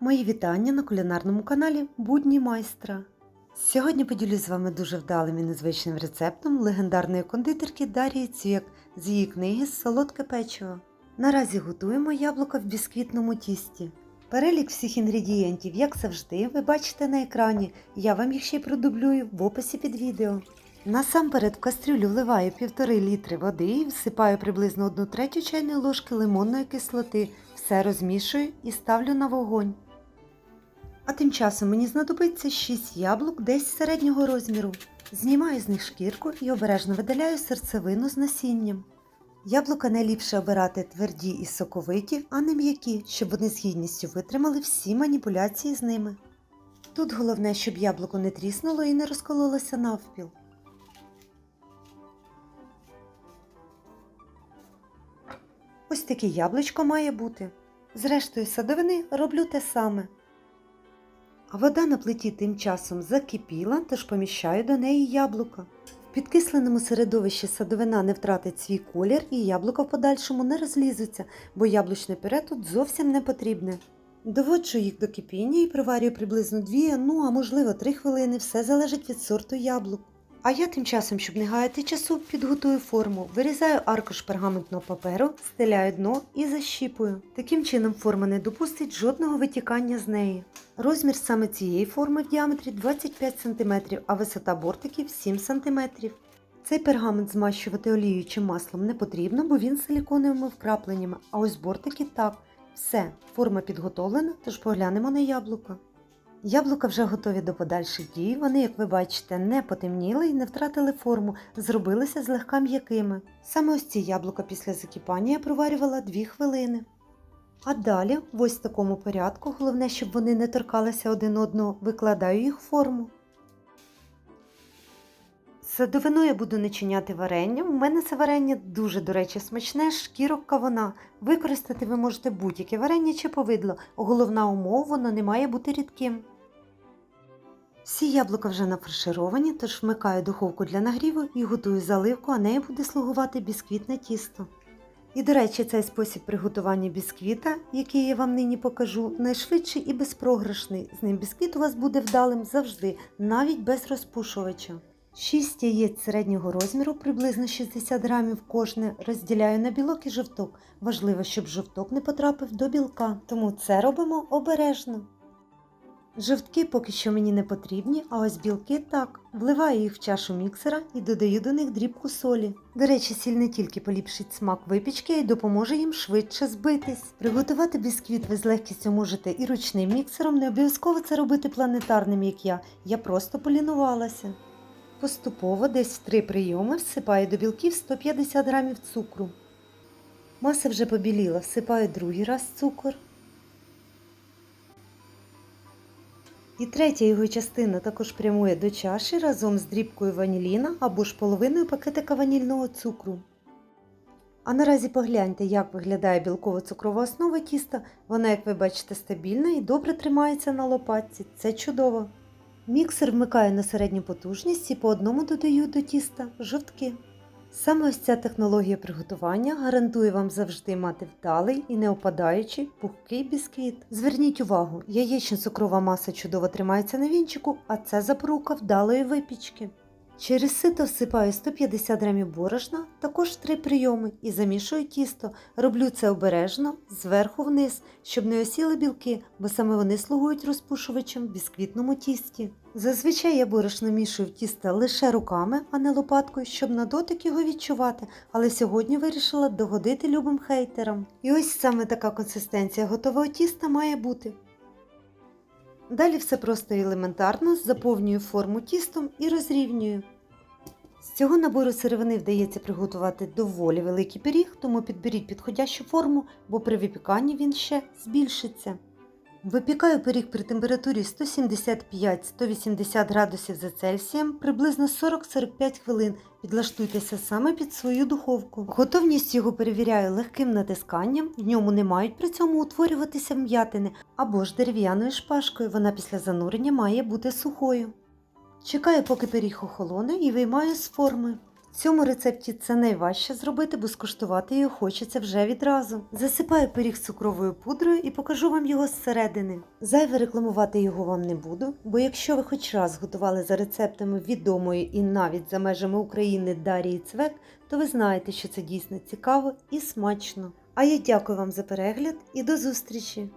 Мої вітання на кулінарному каналі Будні майстра. Сьогодні поділюсь з вами дуже вдалим і незвичним рецептом легендарної кондитерки Дарії Цвєк з її книги Солодке печиво. Наразі готуємо яблука в бісквітному тісті. Перелік всіх інгредієнтів, як завжди, ви бачите на екрані. Я вам їх ще й продублюю в описі під відео. Насамперед в кастрюлю вливаю 1,5 літри води і всипаю приблизно 1 третю чайної ложки лимонної кислоти. Все розмішую і ставлю на вогонь. А тим часом мені знадобиться 6 яблук десь середнього розміру. Знімаю з них шкірку і обережно видаляю серцевину з насінням. Яблука найліпше обирати тверді і соковиті, а не м'які, щоб вони з гідністю витримали всі маніпуляції з ними. Тут головне, щоб яблуко не тріснуло і не розкололося навпіл. Ось таке яблучко має бути. Зрештою, садовини роблю те саме. Вода на плиті тим часом закипіла, тож поміщаю до неї яблука. В підкисленому середовищі садовина не втратить свій колір і яблука в подальшому не розлізуться, бо яблучне пюре тут зовсім не потрібне. Доводжу їх до кипіння і приварюю приблизно 2, ну а можливо 3 хвилини, все залежить від сорту яблук. А я тим часом, щоб не гаяти часу, підготую форму, вирізаю аркуш пергаментного паперу, стеляю дно і защіпую. Таким чином форма не допустить жодного витікання з неї. Розмір саме цієї форми в діаметрі 25 см, а висота бортиків 7 см. Цей пергамент змащувати олією чи маслом не потрібно, бо він з силіконовими вкрапленнями, а ось бортики так. Все, форма підготовлена, тож поглянемо на яблука. Яблука вже готові до подальших дій. Вони, як ви бачите, не потемніли і не втратили форму, зробилися злегка м'якими. Саме ось ці яблука після закипання я проварювала 2 хвилини. А далі, в ось такому порядку, головне, щоб вони не торкалися один одного, викладаю їх в форму. Садовину я буду начиняти варенням. У мене це варення дуже, до речі, смачне, шкірок кавуна. Використати ви можете будь-яке варення чи повидло. Головна умова, воно не має бути рідким. Всі яблука вже нафаршировані, тож вмикаю духовку для нагріву і готую заливку, а нею буде слугувати бісквітне тісто. І, до речі, цей спосіб приготування бісквіта, який я вам нині покажу, найшвидший і безпрограшний. З ним бісквіт у вас буде вдалим завжди, навіть без розпушувача. 6 яєць середнього розміру, приблизно 60 грамів кожне, розділяю на білок і жовток. Важливо, щоб жовток не потрапив до білка, тому це робимо обережно. Жовтки поки що мені не потрібні, а ось білки так. Вливаю їх в чашу міксера і додаю до них дрібку солі. До речі, сіль не тільки поліпшить смак випічки, а й допоможе їм швидше збитись. Приготувати бісквіт ви з легкістю можете і ручним міксером, не обов'язково це робити планетарним, як я. Я просто полінувалася. Поступово десь в три прийоми всипаю до білків 150 грамів цукру. Маса вже побіліла, всипаю другий раз цукор. І третя його частина також прямує до чаші разом з дрібкою ваніліна або ж половиною пакетика ванільного цукру. А наразі погляньте, як виглядає білково-цукрова основа тіста. Вона, як ви бачите, стабільна і добре тримається на лопатці. Це чудово. Міксер вмикаю на середню потужність і по одному додаю до тіста жовтки. Саме ось ця технологія приготування гарантує вам завжди мати вдалий і не опадаючий пухкий бісквіт. Зверніть увагу, яєчно-цукрова маса чудово тримається на вінчику, а це запорука вдалої випічки. Через сито всипаю 150 грамів борошна, також три прийоми і замішую тісто. Роблю це обережно, зверху вниз, щоб не осіли білки, бо саме вони слугують розпушувачем в бісквітному тісті. Зазвичай я борошно мішую в тісто лише руками, а не лопаткою, щоб на дотик його відчувати, але сьогодні вирішила догодити любим хейтерам. І ось саме така консистенція готового тіста має бути. Далі все просто і елементарно, заповнюю форму тістом і розрівнюю. З цього набору сировини вдається приготувати доволі великий пиріг, тому підберіть підходящу форму, бо при випіканні він ще збільшиться. Випікаю пиріг при температурі 175-180 градусів за Цельсієм приблизно 40-45 хвилин. Підлаштуйтеся саме під свою духовку. Готовність його перевіряю легким натисканням, в ньому не мають при цьому утворюватися м'ятини або ж дерев'яною шпажкою. Вона після занурення має бути сухою. Чекаю, поки пиріг охолоне і виймаю з форми. Цьому рецепті це найважче зробити, бо скуштувати його хочеться вже відразу. Засипаю пиріг цукровою пудрою і покажу вам його зсередини. Зайве рекламувати його вам не буду, бо якщо ви хоч раз готували за рецептами відомої і навіть за межами України Дарії Цвек, то ви знаєте, що це дійсно цікаво і смачно. А я дякую вам за перегляд і до зустрічі!